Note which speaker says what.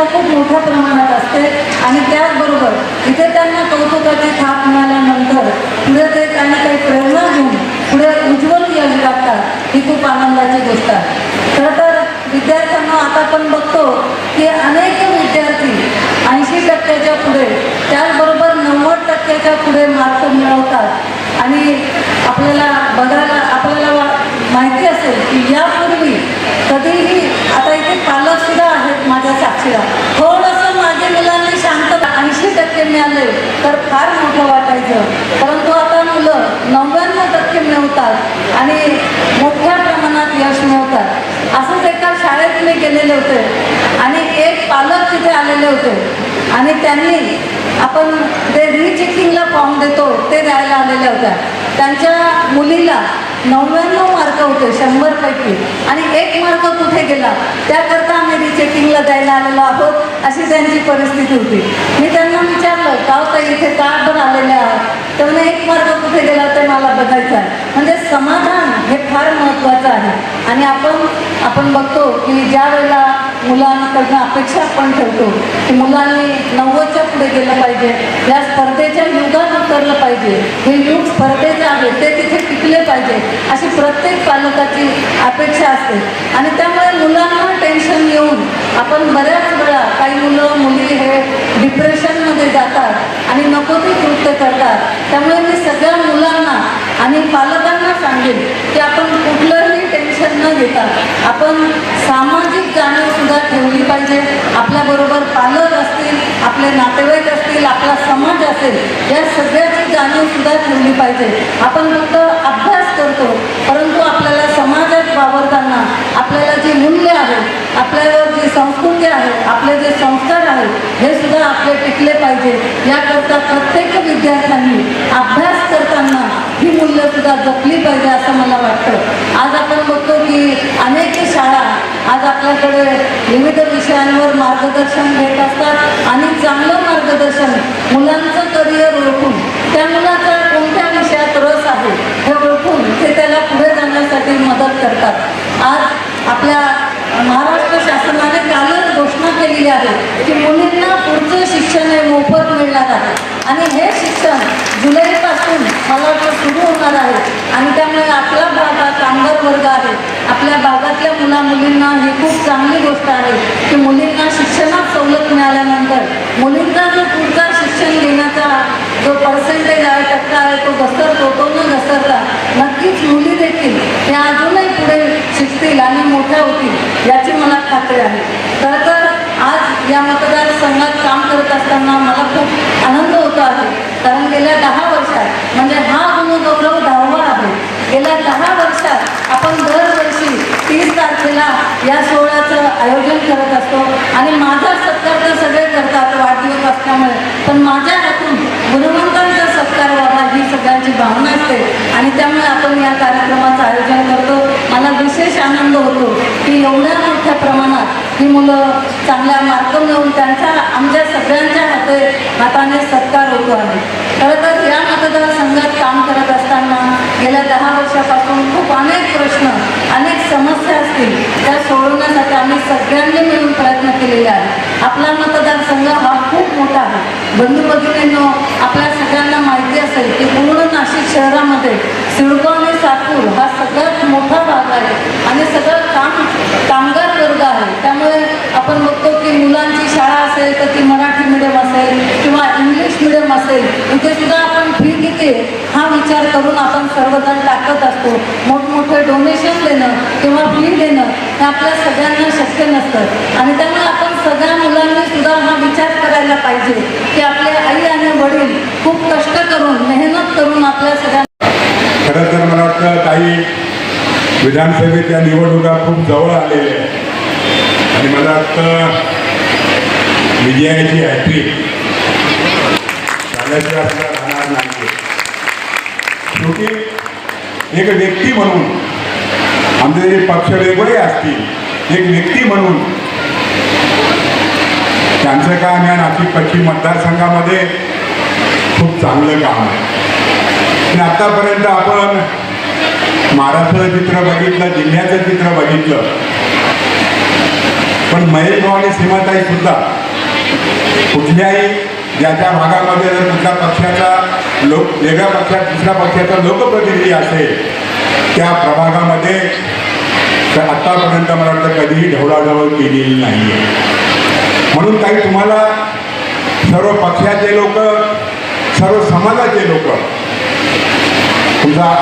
Speaker 1: सुद्धा खूप मोठ्या प्रमाणात असते. आणि त्याचबरोबर इथे त्यांना कौतुकाची थाप मिळाल्यानंतर पुढे ते त्यांना काही प्रेरणा घेऊन पुढे उज्ज्वल यश गाठतात ही खूप आनंदाची गोष्ट आहे. खरं तर विद्यार्थ्यांना आता आपण बघतो की अनेक विद्यार्थी ऐंशी टक्क्याच्या पुढे त्याचबरोबर नव्वद टक्क्याच्या पुढे मार्क मिळवतात. आणि आपल्याला बघायला आपल्याला वा- माहिती असेल की या साक्षीला थोडंसं हो, माझ्या मुलांनी शांत ऐंशी टक्के मिळाले तर फार मोठं वाटायचं. परंतु आता मुलं नव्याण्णव टक्के मिळवतात आणि मोठ्या प्रमाणात यश मिळवतात. असंच एका शाळेत मी गेलेले होते आणि एक पालक तिथे आलेले होते. आणि त्यांनी आपण ते रिचेकिंगला फॉर्म देतो ते द्यायला आलेल्या होत्या. त्यांच्या मुलीला नव्याण्णव मार्क होते शंभरपैकी आणि एक मार्क कुठे गेला? त्याकरता आम्ही रिचेकिंगला द्यायला आलेलो आहोत अशी त्यांची परिस्थिती होती. मी त्यांना विचारलं का होतं इथे का पण आलेले आहात? तर म्हणे एक मार्क कुठे गेला ते मला बघायचं आहे. म्हणजे समाधान हे फार महत्त्वाचं आहे. आणि आपण आपण बघतो की ज्या वेळेला मुलांकडनं अपेक्षा आपण ठेवतो की मुलांनी नव्वदच्या पुढे गेलं पाहिजे या स्पर्धेच्या युगात करलं पाहिजे. हे युग स्पर्धेचं आहे ते तिथे टिकले पाहिजे. अशी प्रत्येक पालकाची अपेक्षा असते. आणि त्यामुळे मुलांना टेन्शन येऊन आपण बऱ्याच वेळा काही मुलं मुली हे डिप्रेशनमध्ये जातात आणि नको ते कृत्य करतात. त्यामुळे मी सगळ्या मुलांना आणि पालकांना सांगेन की आपण कुठलंही टेन्शन न घेता आपण सामाजिक जाणीवसुद्धा ठेवली पाहिजे. आपल्याबरोबर पालक असतील आपले नातेवाईक असतील आपला समाज असेल या सगळ्याची जाणीव सुद्धा ठेवली पाहिजे. आपण फक्त अभ्यास करतो परंतु आपल्याला समाजात वावरताना आपल्याला जे मूल्य आहे आपल्यावर जी संस्कृती आहे आपले जे संस्कार आहेत हे सुद्धा आपले टिकले पाहिजे. याकरता प्रत्येक विद्यार्थ्यांनी अभ्यास करताना ही मूल्य सुद्धा जपली पाहिजे असं मला वाटतं. आज आपण बघतो की अनेक शाळा आज आपल्याकडे विविध विषयांवर मार्गदर्शन घेत असतात आणि चांगले मार्गदर्शन मुलांचं करिअर ओळखून त्या मुलाचा कोणत्या विषयात रस आहे हे ओळखून ते त्याला पुढे जाण्यासाठी मदत करतात आज आपल्या महाराष्ट्र शासनाने कालच घोषणा केलेली आहे की मुलींना पुढचं शिक्षण हे मोफत मिळणार आहे. आणि हे शिक्षण जुलैपासून मला वाटतं सुरू होणार आहे. आणि त्यामुळे आपला भाग हा कामगार वर्ग आहे. आपल्या भागातल्या मुला मुलींना ही खूप चांगली गोष्ट आहे की मुलींना शिक्षणात सवलत मिळाल्यानंतर मुलींचा जो पुढचा शिक्षण घेण्याचा जो पर्सेंटेज आहे टक्का आहे तो घसरतो तो न घसरता नक्कीच मुली देखील त्या जो शिकतील आणि मोठ्या होतील याची मला खात्री आहे. खरं तर आज या मतदारसंघात काम करत असताना मला खूप आनंद होतो आहे. कारण गेल्या दहा वर्षात म्हणजे हा अनुभव दहावा आहे. गेल्या दहा वर्षात आपण दरवर्षी तीस तारखेला या सोहळ्याचं आयोजन करत असतो. आणि माझा सत्कार तर सगळे करतात वाढदिवस असल्यामुळे. पण माझ्या हातून गुणवंतांचा सत्कार व्हावा ही सगळ्यांची भावना असते. आणि त्यामुळे आपण या कार्यक्रमाचं आयोजन करतो. मला विशेष आनंद होतो की एवढ्या मोठ्या प्रमाणात ही मुलं चांगल्या मार्क मिळवून त्यांचा आमच्या सगळ्यांच्या हाते हाताने सत्कार होतो आहे. खरं तर या मतदारसंघात काम करत असताना गेल्या दहा वर्षापासून खूप अनेक प्रश्न अनेक समस्या असतील त्या सोडवण्यासाठी आम्ही सगळ्यांनी मिळून प्रयत्न केलेले आहेत. आपला मतदारसंघ हा खूप मोठा आहे. बंधू भगिनींनो आपल्या सगळ्यांना माहिती असेल की पूर्ण नाशिक शहरामध्ये सिडको आणि सातपूर हा सगळ्यात मोठा भाग आहे आणि सगळं काम कामगार वर्ग आहे त्यामुळे आपण बघतो की मुलांची शाळा असेल ती मराठी मीडियम असेल किंवा इंग्लिश मीडियम असेल इथे सुद्धा आपण फी किती हा विचार करून आपण सर्वजण टाकत असतो. मोठमोठे डोनेशन देणं किंवा फी देणं हे आपल्या सगळ्यांना शक्य नसतं. आणि त्यामुळे आपण सगळ्या मुलांनी सुद्धा हा विचार करायला पाहिजे की आपले आई आणि वडील खूप कष्ट करून मेहनत करून आपल्या सगळ्या
Speaker 2: खरं तर मला वाटतं काही विधानसभेच्या निवडणुका खूप जवळ आलेल्या आहेत. आणि मला वाटतं विजयाची हॅट्रिक झाल्याशिवाय आपल्याला राहणार नाही शेवटी एक व्यक्ती म्हणून आमचे जे पक्ष वेगवेगळे असतील एक व्यक्ती म्हणून त्यांचं काम या नाशिक पश्चिम मतदारसंघामध्ये खूप चांगलं काम आहे. आणि आतापर्यंत आपण महाराष्ट्राचं चित्र बघितलं जिल्ह्याचं चित्र बघितलं. पण महेश भाऊ आणि सीमाताई सुद्धा कुठल्याही ज्याच्या भागामध्ये जर कुठल्या पक्षाचा लोक वेगळ्या पक्षात दुसऱ्या पक्षाचा लोकप्रतिनिधी असेल त्या प्रभागामध्ये तर आत्तापर्यंत मला वाटतं कधीही ढवळाढवळ केलेली नाही आहे म्हणून काही तुम्हाला सर्व पक्षाचे लोक सर्व समाजाचे लोक तुमचा